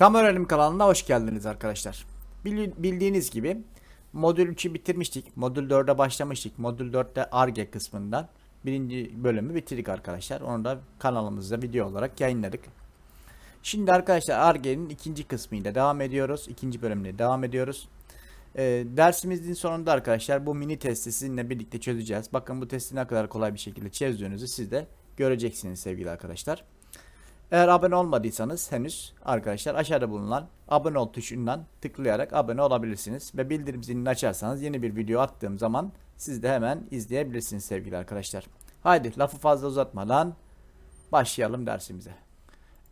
Tam Öğrenim kanalına hoş geldiniz arkadaşlar. Bildiğiniz gibi modül 3'ü bitirmiştik. Modül 4'e başlamıştık. Modül 4'te ARGE kısmından birinci bölümü bitirdik arkadaşlar. Onu da kanalımızda video olarak yayınladık. Şimdi arkadaşlar ARGE'nin ikinci kısmıyla devam ediyoruz. İkinci bölümle devam ediyoruz. Ee, dersimizin sonunda arkadaşlar bu mini testi sizinle birlikte çözeceğiz. Bakın bu testi ne kadar kolay bir şekilde çözdüğünüzü siz de göreceksiniz sevgili arkadaşlar. Eğer abone olmadıysanız henüz arkadaşlar aşağıda bulunan abone ol tuşundan tıklayarak abone olabilirsiniz. Ve bildirim zilini açarsanız yeni bir video attığım zaman siz de hemen izleyebilirsiniz sevgili arkadaşlar. Haydi lafı fazla uzatmadan başlayalım dersimize.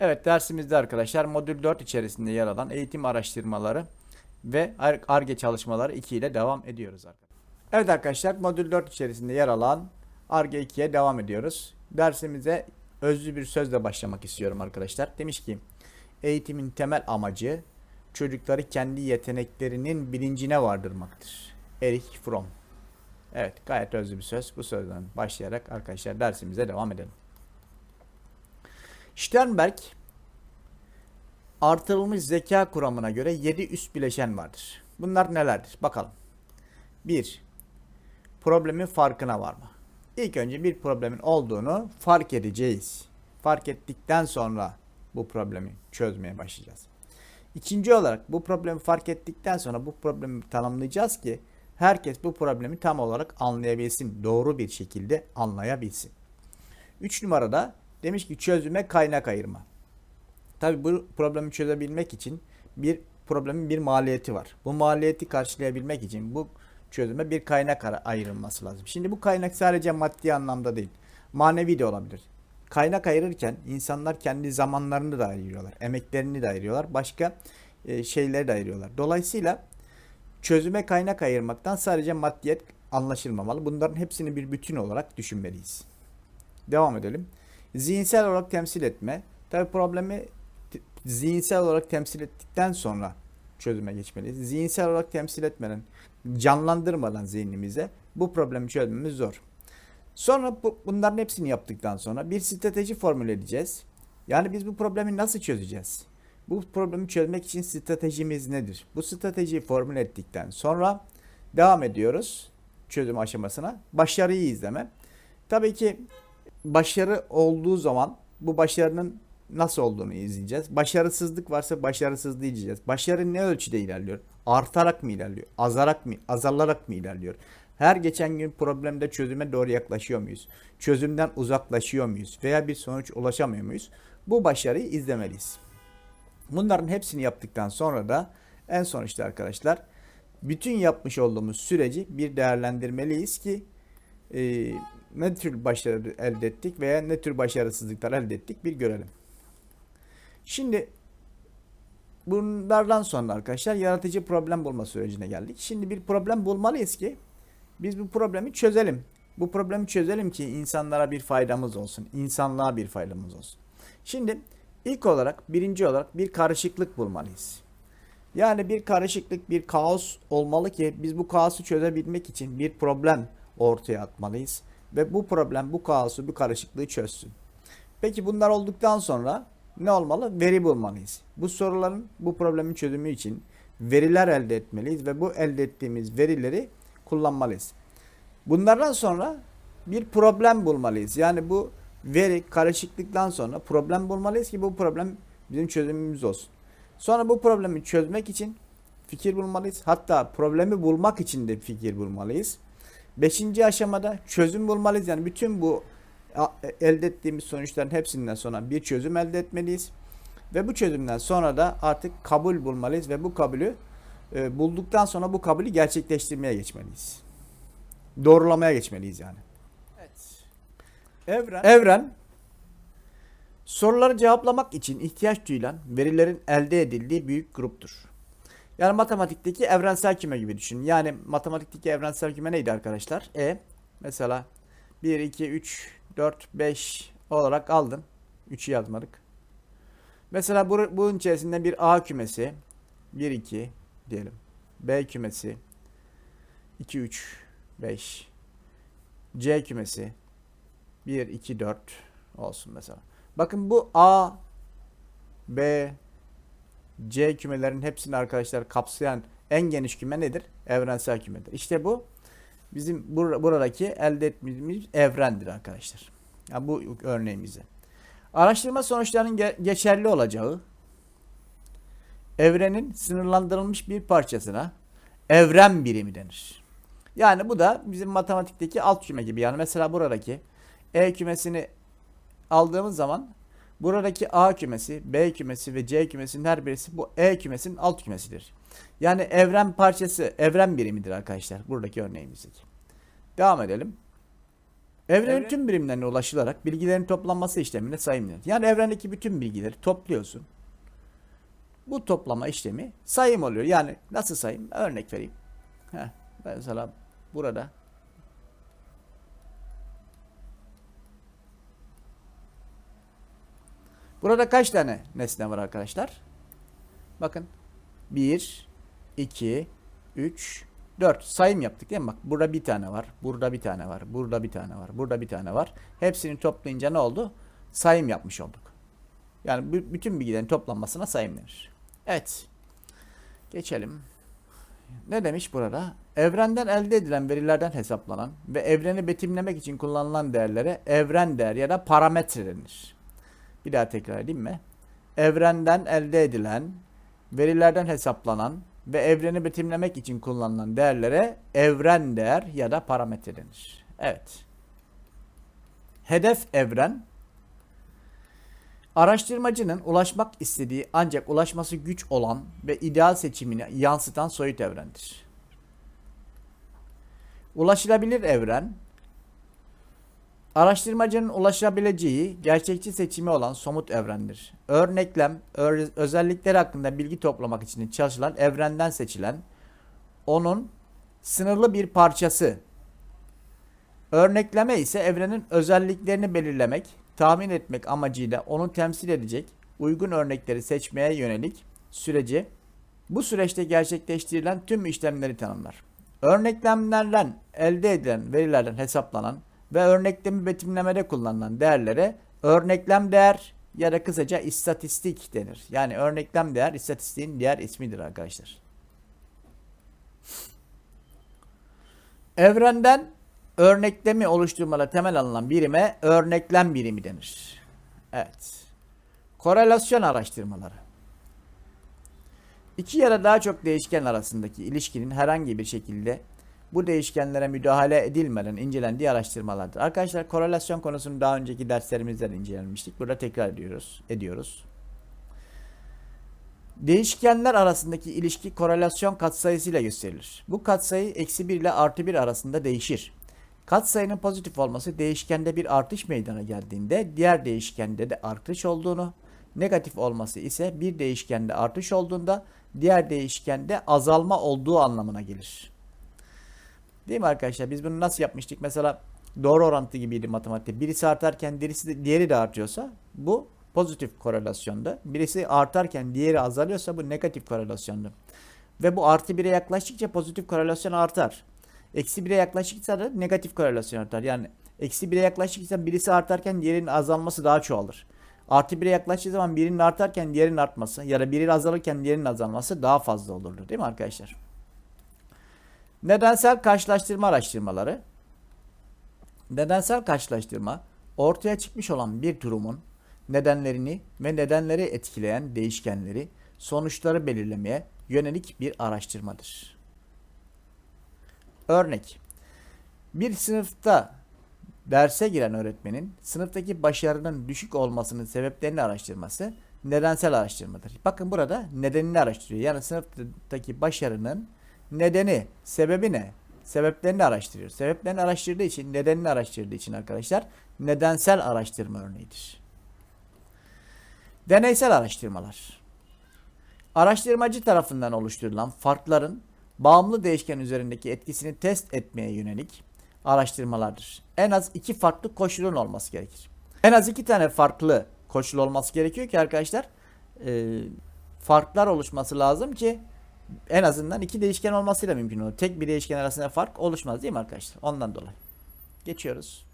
Evet dersimizde arkadaşlar modül 4 içerisinde yer alan eğitim araştırmaları ve ARGE çalışmaları 2 ile devam ediyoruz arkadaşlar. Evet arkadaşlar modül 4 içerisinde yer alan ARGE 2'ye devam ediyoruz. Dersimize özlü bir sözle başlamak istiyorum arkadaşlar. Demiş ki eğitimin temel amacı çocukları kendi yeteneklerinin bilincine vardırmaktır. Erich Fromm. Evet gayet özlü bir söz. Bu sözden başlayarak arkadaşlar dersimize devam edelim. Sternberg artırılmış zeka kuramına göre 7 üst bileşen vardır. Bunlar nelerdir? Bakalım. 1. Problemin farkına varma. İlk önce bir problemin olduğunu fark edeceğiz. Fark ettikten sonra bu problemi çözmeye başlayacağız. İkinci olarak bu problemi fark ettikten sonra bu problemi tanımlayacağız ki herkes bu problemi tam olarak anlayabilsin. Doğru bir şekilde anlayabilsin. Üç numarada demiş ki çözüme kaynak ayırma. Tabi bu problemi çözebilmek için bir problemin bir maliyeti var. Bu maliyeti karşılayabilmek için bu çözüme bir kaynak ayrılması lazım. Şimdi bu kaynak sadece maddi anlamda değil, manevi de olabilir. Kaynak ayırırken insanlar kendi zamanlarını da ayırıyorlar, emeklerini de ayırıyorlar, başka e, şeyleri de ayırıyorlar. Dolayısıyla çözüme kaynak ayırmaktan sadece maddiyet anlaşılmamalı. Bunların hepsini bir bütün olarak düşünmeliyiz. Devam edelim. Zihinsel olarak temsil etme. Tabi problemi zihinsel olarak temsil ettikten sonra çözüme geçmeliyiz. Zihinsel olarak temsil etmeden, canlandırmadan zihnimize bu problemi çözmemiz zor. Sonra bu, bunların hepsini yaptıktan sonra bir strateji formüle edeceğiz. Yani biz bu problemi nasıl çözeceğiz? Bu problemi çözmek için stratejimiz nedir? Bu stratejiyi formüle ettikten sonra devam ediyoruz çözüm aşamasına. Başarıyı izleme. Tabii ki başarı olduğu zaman bu başarının nasıl olduğunu izleyeceğiz. Başarısızlık varsa başarısızlığı izleyeceğiz. Başarı ne ölçüde ilerliyor? Artarak mı ilerliyor? Azarak mı? Azalarak mı ilerliyor? Her geçen gün problemde çözüme doğru yaklaşıyor muyuz? Çözümden uzaklaşıyor muyuz? Veya bir sonuç ulaşamıyor muyuz? Bu başarıyı izlemeliyiz. Bunların hepsini yaptıktan sonra da en son arkadaşlar bütün yapmış olduğumuz süreci bir değerlendirmeliyiz ki e, ne tür başarı elde ettik veya ne tür başarısızlıklar elde ettik bir görelim. Şimdi bunlardan sonra arkadaşlar yaratıcı problem bulma sürecine geldik. Şimdi bir problem bulmalıyız ki biz bu problemi çözelim. Bu problemi çözelim ki insanlara bir faydamız olsun. insanlığa bir faydamız olsun. Şimdi ilk olarak birinci olarak bir karışıklık bulmalıyız. Yani bir karışıklık, bir kaos olmalı ki biz bu kaosu çözebilmek için bir problem ortaya atmalıyız. Ve bu problem, bu kaosu, bu karışıklığı çözsün. Peki bunlar olduktan sonra ne olmalı? Veri bulmalıyız. Bu soruların, bu problemin çözümü için veriler elde etmeliyiz ve bu elde ettiğimiz verileri kullanmalıyız. Bunlardan sonra bir problem bulmalıyız. Yani bu veri karışıklıktan sonra problem bulmalıyız ki bu problem bizim çözümümüz olsun. Sonra bu problemi çözmek için fikir bulmalıyız. Hatta problemi bulmak için de fikir bulmalıyız. Beşinci aşamada çözüm bulmalıyız. Yani bütün bu elde ettiğimiz sonuçların hepsinden sonra bir çözüm elde etmeliyiz. Ve bu çözümden sonra da artık kabul bulmalıyız ve bu kabulü e, bulduktan sonra bu kabulü gerçekleştirmeye geçmeliyiz. Doğrulamaya geçmeliyiz yani. Evet. Evren, Evren soruları cevaplamak için ihtiyaç duyulan verilerin elde edildiği büyük gruptur. Yani matematikteki evrensel küme gibi düşünün. Yani matematikteki evrensel küme neydi arkadaşlar? E mesela 1, 2, 3, 4, 5 olarak aldın. 3'ü yazmadık. Mesela bu, bunun içerisinde bir A kümesi 1, 2 diyelim. B kümesi 2, 3, 5. C kümesi 1, 2, 4 olsun mesela. Bakın bu A, B, C kümelerin hepsini arkadaşlar kapsayan en geniş küme nedir? Evrensel kümedir. İşte bu bizim bur- buradaki elde ettiğimiz evrendir arkadaşlar. Ya bu örneğimize. Araştırma sonuçlarının ge- geçerli olacağı evrenin sınırlandırılmış bir parçasına evren birimi denir. Yani bu da bizim matematikteki alt küme gibi. Yani mesela buradaki E kümesini aldığımız zaman buradaki A kümesi, B kümesi ve C kümesinin her birisi bu E kümesinin alt kümesidir. Yani evren parçası, evren birimidir arkadaşlar buradaki örneğimizdeki. Devam edelim. Evrenin Evren- tüm birimlerine ulaşılarak bilgilerin toplanması işlemine sayım denir. Yani evrendeki bütün bilgileri topluyorsun. Bu toplama işlemi sayım oluyor. Yani nasıl sayım? Örnek vereyim. Heh, mesela burada Burada kaç tane nesne var arkadaşlar? Bakın. 1, 2, 3, 4. Sayım yaptık değil mi? Bak burada bir tane var. Burada bir tane var. Burada bir tane var. Burada bir tane var. Hepsini toplayınca ne oldu? Sayım yapmış olduk. Yani bütün bilgilerin toplanmasına sayım denir. Evet. Geçelim. Ne demiş burada? Evrenden elde edilen verilerden hesaplanan ve evreni betimlemek için kullanılan değerlere evren değer ya da parametre denir. Bir daha tekrar edeyim mi? Evrenden elde edilen, verilerden hesaplanan ve evreni betimlemek için kullanılan değerlere evren değer ya da parametre denir. Evet. Hedef evren araştırmacının ulaşmak istediği ancak ulaşması güç olan ve ideal seçimini yansıtan soyut evrendir. Ulaşılabilir evren Araştırmacının ulaşabileceği gerçekçi seçimi olan somut evrendir. Örneklem, özellikleri hakkında bilgi toplamak için çalışılan evrenden seçilen, onun sınırlı bir parçası. Örnekleme ise evrenin özelliklerini belirlemek, tahmin etmek amacıyla onu temsil edecek uygun örnekleri seçmeye yönelik süreci, bu süreçte gerçekleştirilen tüm işlemleri tanımlar. Örneklemlerden elde edilen verilerden hesaplanan ve örneklemi betimlemede kullanılan değerlere örneklem değer ya da kısaca istatistik denir. Yani örneklem değer istatistiğin diğer ismidir arkadaşlar. Evrenden örneklemi oluşturmada temel alınan birime örneklem birimi denir. Evet. Korelasyon araştırmaları. İki ya da daha çok değişken arasındaki ilişkinin herhangi bir şekilde bu değişkenlere müdahale edilmeden incelendiği araştırmalardır. Arkadaşlar korelasyon konusunu daha önceki derslerimizde de incelemiştik. Burada tekrar ediyoruz. ediyoruz. Değişkenler arasındaki ilişki korelasyon katsayısıyla gösterilir. Bu katsayı eksi 1 ile artı 1 arasında değişir. Katsayının pozitif olması değişkende bir artış meydana geldiğinde diğer değişkende de artış olduğunu, negatif olması ise bir değişkende artış olduğunda diğer değişkende azalma olduğu anlamına gelir. Değil mi arkadaşlar? Biz bunu nasıl yapmıştık? Mesela doğru orantı gibiydi matematikte. Birisi artarken diğerisi de, diğeri de artıyorsa bu pozitif korelasyonda. Birisi artarken diğeri azalıyorsa bu negatif korelasyonda. Ve bu artı 1'e yaklaştıkça pozitif korelasyon artar. Eksi 1'e yaklaştıkça da negatif korelasyon artar. Yani eksi 1'e yaklaştıkça birisi artarken diğerinin azalması daha çoğalır. Artı 1'e yaklaştığı zaman birinin artarken diğerinin artması ya da biri azalırken diğerinin azalması daha fazla olurdu. Değil mi arkadaşlar? Nedensel karşılaştırma araştırmaları. Nedensel karşılaştırma ortaya çıkmış olan bir durumun nedenlerini ve nedenleri etkileyen değişkenleri, sonuçları belirlemeye yönelik bir araştırmadır. Örnek Bir sınıfta derse giren öğretmenin sınıftaki başarının düşük olmasının sebeplerini araştırması nedensel araştırmadır. Bakın burada nedenini araştırıyor. Yani sınıftaki başarının nedeni, sebebi ne? Sebeplerini araştırıyor. Sebeplerini araştırdığı için, nedenini araştırdığı için arkadaşlar nedensel araştırma örneğidir. Deneysel araştırmalar. Araştırmacı tarafından oluşturulan farkların bağımlı değişken üzerindeki etkisini test etmeye yönelik araştırmalardır. En az iki farklı koşulun olması gerekir. En az iki tane farklı koşul olması gerekiyor ki arkadaşlar e, farklar oluşması lazım ki en azından iki değişken olmasıyla mümkün olur. Tek bir değişken arasında fark oluşmaz değil mi arkadaşlar? Ondan dolayı. Geçiyoruz.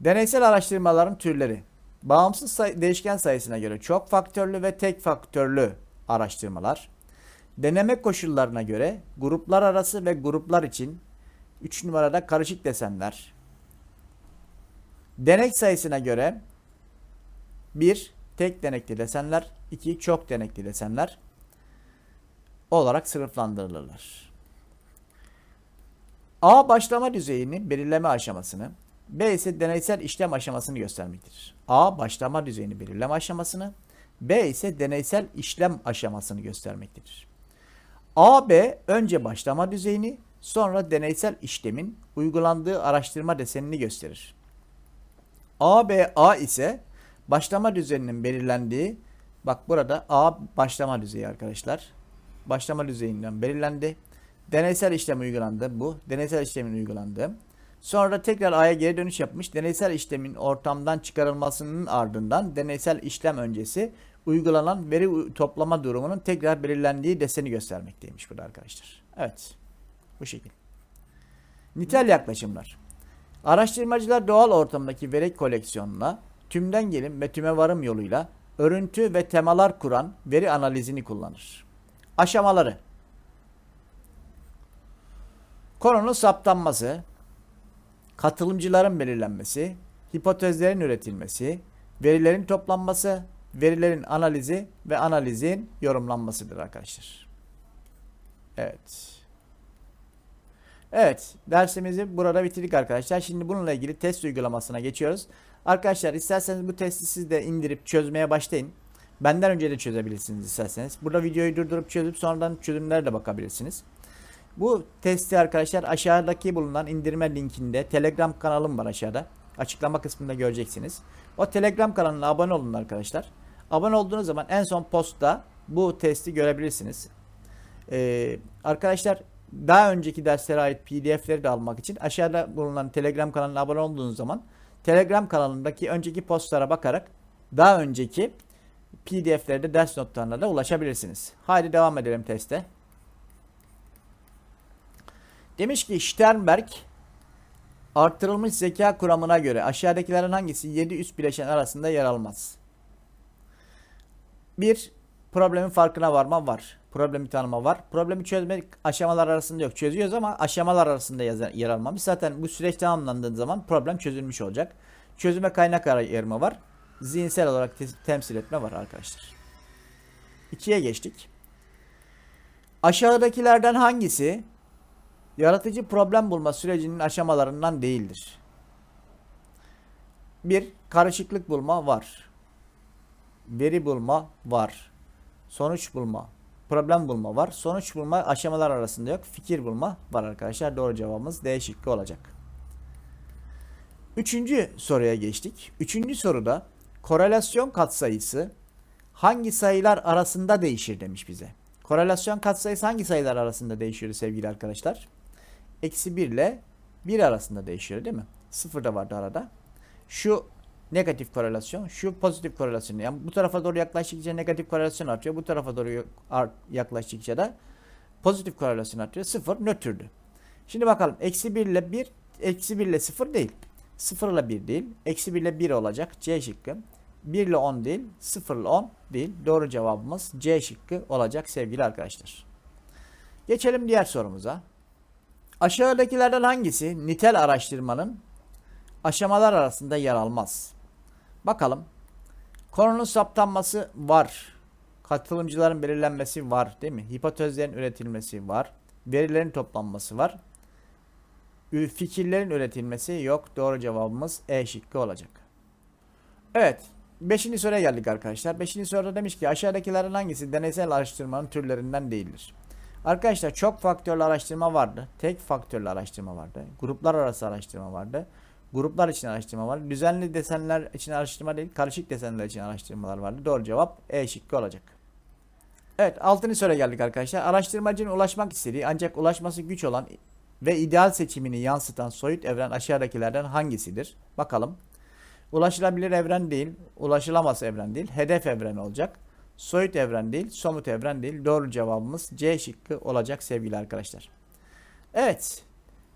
Deneysel araştırmaların türleri. Bağımsız say- değişken sayısına göre çok faktörlü ve tek faktörlü araştırmalar. Deneme koşullarına göre gruplar arası ve gruplar için 3 numarada karışık desenler. Denek sayısına göre 1 tek denekli desenler, 2 çok denekli desenler olarak sınıflandırılırlar. A başlama düzeyini belirleme aşamasını, B ise deneysel işlem aşamasını göstermektedir. A başlama düzeyini belirleme aşamasını, B ise deneysel işlem aşamasını göstermektedir. A, B önce başlama düzeyini, sonra deneysel işlemin uygulandığı araştırma desenini gösterir. A, B, A ise başlama düzeyinin belirlendiği, bak burada A başlama düzeyi arkadaşlar. Başlama düzeyinden belirlendi. Deneysel işlem uygulandı bu. Deneysel işlemin uygulandı. Sonra tekrar A'ya geri dönüş yapmış. Deneysel işlemin ortamdan çıkarılmasının ardından deneysel işlem öncesi uygulanan veri toplama durumunun tekrar belirlendiği deseni göstermekteymiş burada arkadaşlar. Evet. Bu şekil. Nitel yaklaşımlar. Araştırmacılar doğal ortamdaki veri koleksiyonuna tümden gelim ve tüme varım yoluyla örüntü ve temalar kuran veri analizini kullanır. Aşamaları Konunun saptanması, katılımcıların belirlenmesi, hipotezlerin üretilmesi, verilerin toplanması, verilerin analizi ve analizin yorumlanmasıdır arkadaşlar. Evet. Evet, dersimizi burada bitirdik arkadaşlar. Şimdi bununla ilgili test uygulamasına geçiyoruz. Arkadaşlar isterseniz bu testi siz de indirip çözmeye başlayın. Benden önce de çözebilirsiniz isterseniz. Burada videoyu durdurup çözüp sonradan çözümlere de bakabilirsiniz. Bu testi arkadaşlar aşağıdaki bulunan indirme linkinde Telegram kanalım var aşağıda. Açıklama kısmında göreceksiniz. O Telegram kanalına abone olun arkadaşlar. Abone olduğunuz zaman en son postta bu testi görebilirsiniz. Ee, arkadaşlar daha önceki derslere ait pdf'leri de almak için aşağıda bulunan Telegram kanalına abone olduğunuz zaman Telegram kanalındaki önceki postlara bakarak daha önceki pdf'lerde ders notlarına da ulaşabilirsiniz. Haydi devam edelim teste. Demiş ki Sternberg artırılmış zeka kuramına göre aşağıdakilerin hangisi 7 üst bileşen arasında yer almaz? 1. Problemin farkına varma var. Problemi tanıma var. Problemi çözmek aşamalar arasında yok. Çözüyoruz ama aşamalar arasında yer almamış. Zaten bu süreç tamamlandığı zaman problem çözülmüş olacak. Çözüme kaynak ayırma var. Zihinsel olarak te- temsil etme var arkadaşlar. 2'ye geçtik. Aşağıdakilerden hangisi yaratıcı problem bulma sürecinin aşamalarından değildir? 1. Karışıklık bulma var. Veri bulma var. Sonuç bulma, problem bulma var. Sonuç bulma aşamalar arasında yok. Fikir bulma var arkadaşlar. Doğru cevabımız D şıkkı olacak. Üçüncü soruya geçtik. Üçüncü soruda korelasyon katsayısı hangi sayılar arasında değişir demiş bize. Korelasyon katsayısı hangi sayılar arasında değişiyor sevgili arkadaşlar? Eksi 1 ile 1 arasında değişiyor değil mi? 0 da vardı arada. Şu negatif korelasyon, şu pozitif korelasyon. Yani bu tarafa doğru yaklaştıkça negatif korelasyon artıyor. Bu tarafa doğru yaklaştıkça da pozitif korelasyon artıyor. 0 nötrdü. Şimdi bakalım. Eksi 1 ile 1, eksi 1 ile 0 değil. 0 ile 1 değil. Eksi 1 ile 1 olacak. C şıkkı. 1 ile 10 değil. 0 ile 10 değil. Doğru cevabımız C şıkkı olacak sevgili arkadaşlar. Geçelim diğer sorumuza. Aşağıdakilerden hangisi nitel araştırmanın aşamalar arasında yer almaz? Bakalım. Konunun saptanması var. Katılımcıların belirlenmesi var değil mi? Hipotezlerin üretilmesi var. Verilerin toplanması var. Fikirlerin üretilmesi yok. Doğru cevabımız E şıkkı olacak. Evet. Beşinci soruya geldik arkadaşlar. Beşinci soruda demiş ki aşağıdakilerden hangisi deneysel araştırmanın türlerinden değildir? Arkadaşlar çok faktörlü araştırma vardı. Tek faktörlü araştırma vardı. Gruplar arası araştırma vardı. Gruplar için araştırma var. Düzenli desenler için araştırma değil, karışık desenler için araştırmalar vardı. Doğru cevap E şıkkı olacak. Evet, altıncı soruya geldik arkadaşlar. Araştırmacının ulaşmak istediği ancak ulaşması güç olan ve ideal seçimini yansıtan soyut evren aşağıdakilerden hangisidir? Bakalım. Ulaşılabilir evren değil, ulaşılamaz evren değil, hedef evren olacak. Soyut evren değil, somut evren değil. Doğru cevabımız C şıkkı olacak sevgili arkadaşlar. Evet,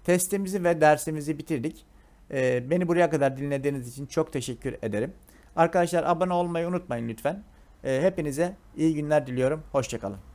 testimizi ve dersimizi bitirdik. Ee, beni buraya kadar dinlediğiniz için çok teşekkür ederim. Arkadaşlar abone olmayı unutmayın lütfen. E, hepinize iyi günler diliyorum. Hoşçakalın.